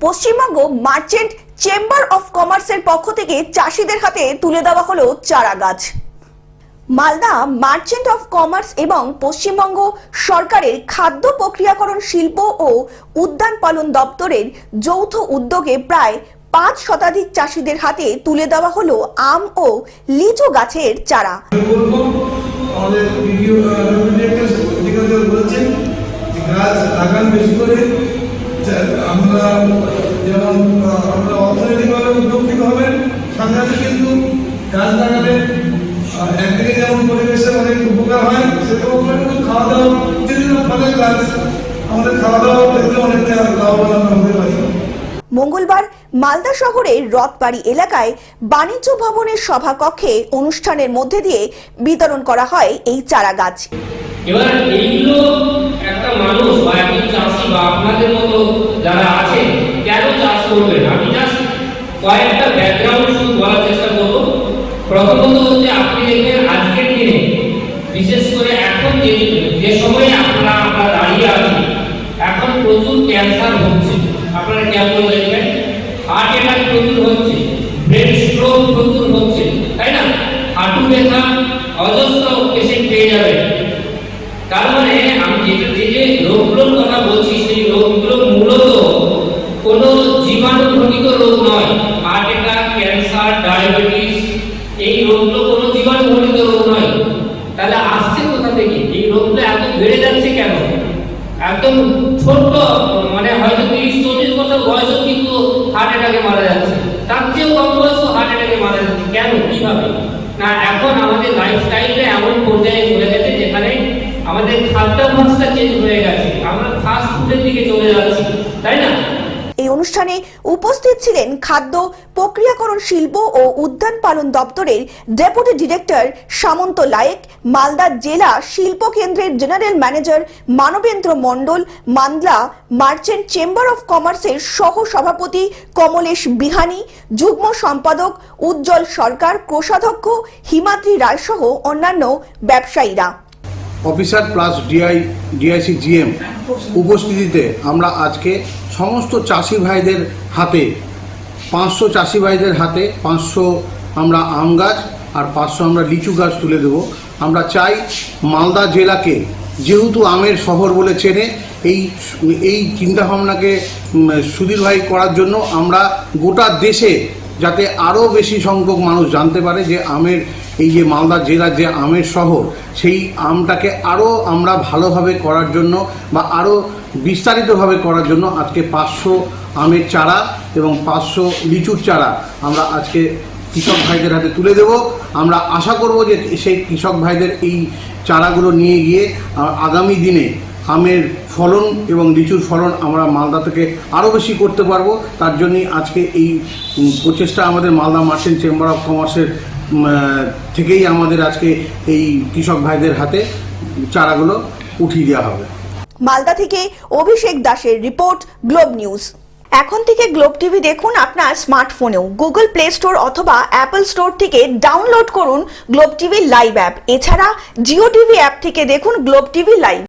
Paschimbanga merchant chamber of কমার্সের পক্ষ থেকে চাষিদের হাতে তুলে দেওয়া হলো চারা গাছ মালদা মার্চেন্ট অফ কমার্স এবং পশ্চিমবঙ্গ সরকারের খাদ্য প্রক্রিয়াকরণ শিল্প ও উদ্যান পালন দপ্তরের যৌথ উদ্যোগে প্রায় পাঁচ শতাধিক চাষিদের হাতে তুলে দেওয়া হলো আম ও লিচু গাছের চারা। আমরা যেমন আহ, অর্থনৈতিকভাবে উদ্যোগী হবেন সাথে সাথে কিন্তু গাছ লাগালে একদিকে যেমন পরিবেশের অনেক উপকার হয় সেরকম কিন্তু খাওয়া দাওয়া বিভিন্ন ফলের গাছ আমাদের খাওয়া দাওয়ার ক্ষেত্রে অনেকটা লাভবান হতে পারি। মঙ্গলবার মালদা শহরের রথবাড়ি এলাকায় বাণিজ্য ভবনের সভাকক্ষে অনুষ্ঠানের মধ্যে দিয়ে বিতরণ করা হয় এই চারা গাছ এবার এইগুলো একটা মানুষ বা একজন চাষি বা আপনাদের মতো যারা আছে, কেন চাষ করবেন? আমি জাস্ট কয়েকটা ব্যাকগ্রাউন্ড শুধু বলার চেষ্টা করব। প্রথমত হচ্ছে আপনি দেখবেন আজকের দিনে, বিশেষ করে এখন যে যে সময়ে আপনারা আমরা দাঁড়িয়ে আছি, এখন প্রচুর ক্যান্সার হচ্ছে। আপনারা করে দেখবেন হার্ট অ্যাটাক প্রচুর হচ্ছে ব্রেন স্ট্রোক প্রচুর হচ্ছে, তাই না? হাঁটু ব্যথা, অজস্র পেশেন্ট পেয়ে যাবেন। তার মানে আমি যেটা যে রোগগুলোর কথা বলছি, সেই রোগগুলো মূলত কোনো জীবাণুঘটিত রোগ নয়। হার্ট অ্যাটাক ক্যান্সার ডায়াবেটিস এই রোগগুলো কোনো জীবাণুঘটিত রোগ নয়। তাহলে আসছে কোথা থেকে? এই রোগগুলো এত বেড়ে যাচ্ছে কেন? একদম ছোট্ট মানে হয়তো তিরিশ, চল্লিশ বছর বয়সেও কিন্তু হার্ট অ্যাটাকে মারা যাচ্ছে। তার চেয়েও কম বয়সেও হার্ট অ্যাটাকে মারা যাচ্ছে। কেন? কীভাবে? না, এখন আমাদের লাইফস্টাইলটা এমন পর্যায়ে চলে গেছে যেখানে আমাদের খাদ্যাভ্যাসটা চেঞ্জ হয়ে গেছে। আমরা এই অনুষ্ঠানে উপস্থিত ছিলেন খাদ্য, প্রক্রিয়াকরণ শিল্প ও উদ্যান পালন দপ্তরের ডেপুটি ডিরেক্টর সামন্ত লায়েক, মালদা জেলা শিল্প কেন্দ্রের জেনারেল ম্যানেজার মানবেন্দ্র মণ্ডল মান্দলা মার্চেন্ট চেম্বার অফ কমার্সের সহ সভাপতি কমলেশ বিহানি, যুগ্ম সম্পাদক উজ্জ্বল সরকার, কোষাধ্যক্ষ হিমাদ্রি রায় সহ অন্যান্য ব্যবসায়ীরা। Officer plus DI, DIC GM উপস্থিতিতে আমরা আজকে সমস্ত চাষি ভাইদের হাতে, পাঁচশো চাষি ভাইদের হাতে পাঁচশো আমরা আম গাছ আর পাঁচশো আমরা লিচু গাছ তুলে দেব। আমরা চাই মালদা জেলাকে, যেহেতু আমের শহর বলে চেনে, এই এই চিন্তাভাবনাকে সুধীর ভাই করার জন্য আমরা গোটা দেশে যাতে আরও বেশি সংখ্যক মানুষ জানতে পারে যে আমের, এই যে মালদা জেলার যে আমের শহর, সেই আমটাকে আরও আমরা ভালোভাবে করার জন্য বা আরও বিস্তারিতভাবে করার জন্য আজকে পাঁচশো আমের চারা এবং পাঁচশো লিচুর চারা আমরা আজকে কৃষক ভাইদের হাতে তুলে দেব। আমরা আশা করব যে সেই কৃষক ভাইদের এই চারাগুলো নিয়ে গিয়ে আগামী দিনে আমের ফলন এবং লিচুর ফলন আমরা মালদা থেকে আরও বেশি করতে পারব। তার জন্যই আজকে এই প্রচেষ্টা আমাদের মালদা মার্চেন্ট চেম্বার অফ কমার্সের থেকেই আমাদের আজকে এই কৃষক ভাইদের হাতে চারাগুলো উঠিয়ে দেওয়া হবে। মালদা থেকে অভিষেক দাসের রিপোর্ট, গ্লোব নিউজ। এখন থেকে গ্লোব টিভি দেখুন আপনার স্মার্টফোনেও। গুগল প্লে স্টোর অথবা অ্যাপল স্টোর থেকে ডাউনলোড করুন গ্লোব টিভি লাইভ অ্যাপ। এছাড়া জিও টিভি অ্যাপ থেকে দেখুন গ্লোব টিভি লাইভ।